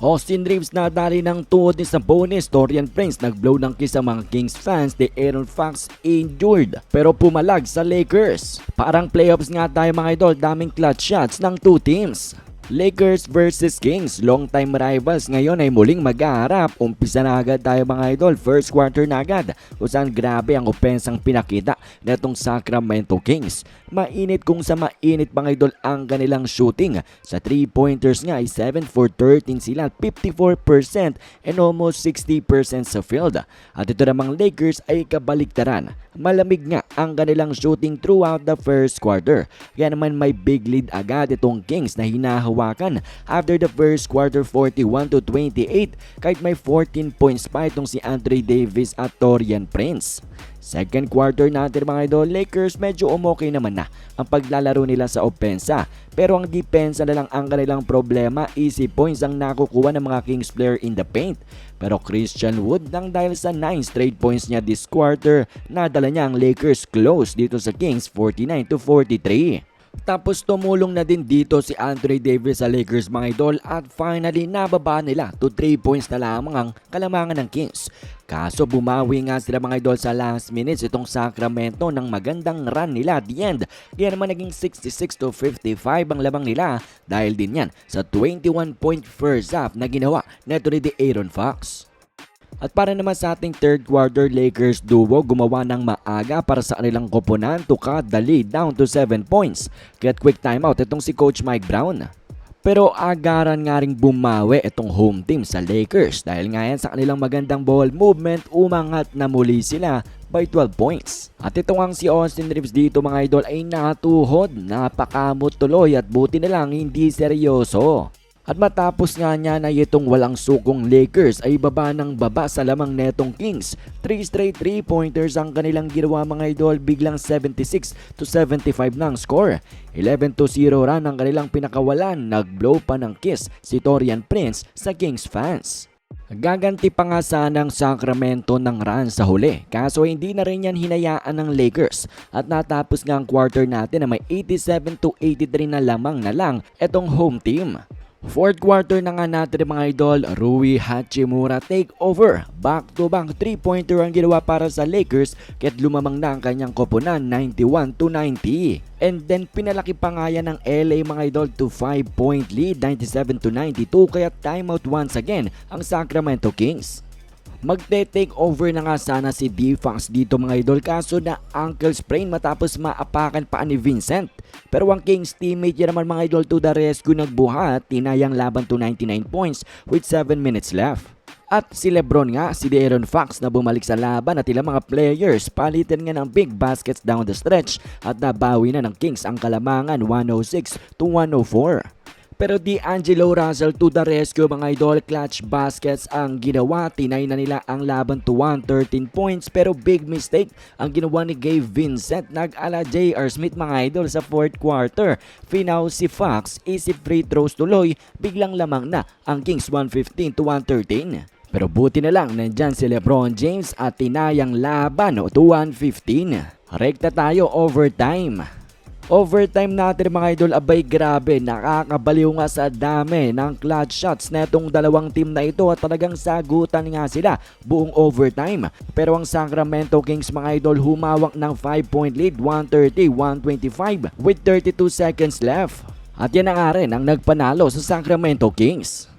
Austin Reeves nadali ng tuhod ni sa bonus. Dorian Prince nagblow ng kiss sa mga Kings fans. De Aaron Fox injured pero pumalag sa Lakers. Parang playoffs nga tayo mga idol. Daming clutch shots ng two teams. Lakers versus Kings, long-time rivals ngayon ay muling mag-aharap. Umpisa na agad tayo mga idol, first quarter na agad. Kung grabe ang opensang pinakita netong Sacramento Kings. Mainit kung sa mainit mga idol ang kanilang shooting. Sa 3-pointers nga ay 7 for 13 sila, 54% and almost 60% sa field. At ito namang Lakers ay kabaliktaran. Malamig nga ang kanilang shooting throughout the first quarter. Kaya naman may big lead agad itong Kings na hinahawakan after the first quarter 41 to 28 kahit may 14 points pa itong si Andre Davis at Torian Prince. Second quarter natin mga idol, Lakers medyo umokay naman na ang paglalaro nila sa opensa. Pero ang depensa na lang ang kanilang problema, easy points ang nakukuha ng mga Kings player in the paint. Pero Christian Wood nang dahil sa 9 straight points niya this quarter, nadala niya ang Lakers close dito sa Kings 49 to 43. Tapos tumulong na din dito si Andre Davis sa Lakers mga idol at finally nababa nila to 3 points na lamang ang kalamangan ng Kings. Kaso bumawi nga sila mga idol sa last minutes itong Sacramento ng magandang run nila at the end. Kaya naman naging 66 to 55 ang lamang nila dahil din yan sa 21 point first half na ginawa neto ni Aaron Fox. At para naman sa ating third quarter Lakers duo, gumawa ng maaga para sa kanilang koponan to cut the lead down to 7 points. Kaya't quick timeout itong si Coach Mike Brown. Pero agaran nga ring bumawi itong home team sa Lakers dahil nga yan sa kanilang magandang ball movement umangat na muli sila by 12 points. At ito nga si Austin Reeves dito mga idol ay natuhod, napakamot tuloy at buti na lang hindi seryoso. At matapos nga niya na itong walang sukong Lakers ay baba ng baba sa lamang netong Kings. 3 straight 3 pointers ang kanilang ginawa mga idol biglang 76 to 75 ng score. 11 to 0 run ang kanilang pinakawalan. Nagblow pa ng kiss si Torian Prince sa Kings fans. Gaganti pa nga sana ang Sacramento ng run sa huli kaso hindi na rin yan hinayaan ng Lakers at natapos nga ang quarter natin na may 87 to 83 na lamang na lang etong home team. Fourth quarter na nga natin mga idol, Rui Hachimura take over. Back to back 3-pointer ang ginawa para sa Lakers kaya't lumamang na ang kanyang koponan 91 to 90. And then pinalaki pa nga yan ng LA mga idol to 5 point lead 97 to 92 kaya timeout once again ang Sacramento Kings. Magte-take over na nga sana si D-Fox dito mga idol kaso na ankle sprain matapos maapakan pa ni Vincent. Pero ang Kings teammate niya naman mga idol to the rescue nagbuhat, tinayang laban to 99 points with 7 minutes left. At si Lebron nga, si De'Aaron Fox na bumalik sa laban at ilang mga players palitan nga ng big baskets down the stretch at nabawi na ng Kings ang kalamangan 106 to 104. Pero di Angelo Russell to the rescue mga idol clutch baskets ang ginawa. Tinay na nila ang laban to 113 points pero big mistake ang ginawa ni Gabe Vincent. Nag-ala J.R. Smith mga idol sa fourth quarter. Finaw si Fox, easy free throws tuloy. Biglang lamang na ang Kings 115 to 113. Pero buti na lang nandyan si Lebron James at tinayang laban to 115. Rekta tayo overtime. Overtime natin mga idol, abay grabe, nakakabaliw nga sa dami ng clutch shots netong dalawang team na ito at talagang sagutan nga sila buong overtime. Pero ang Sacramento Kings mga idol humawak ng 5 point lead 130-125 with 32 seconds left. At yan na nga rin ang nagpanalo sa Sacramento Kings.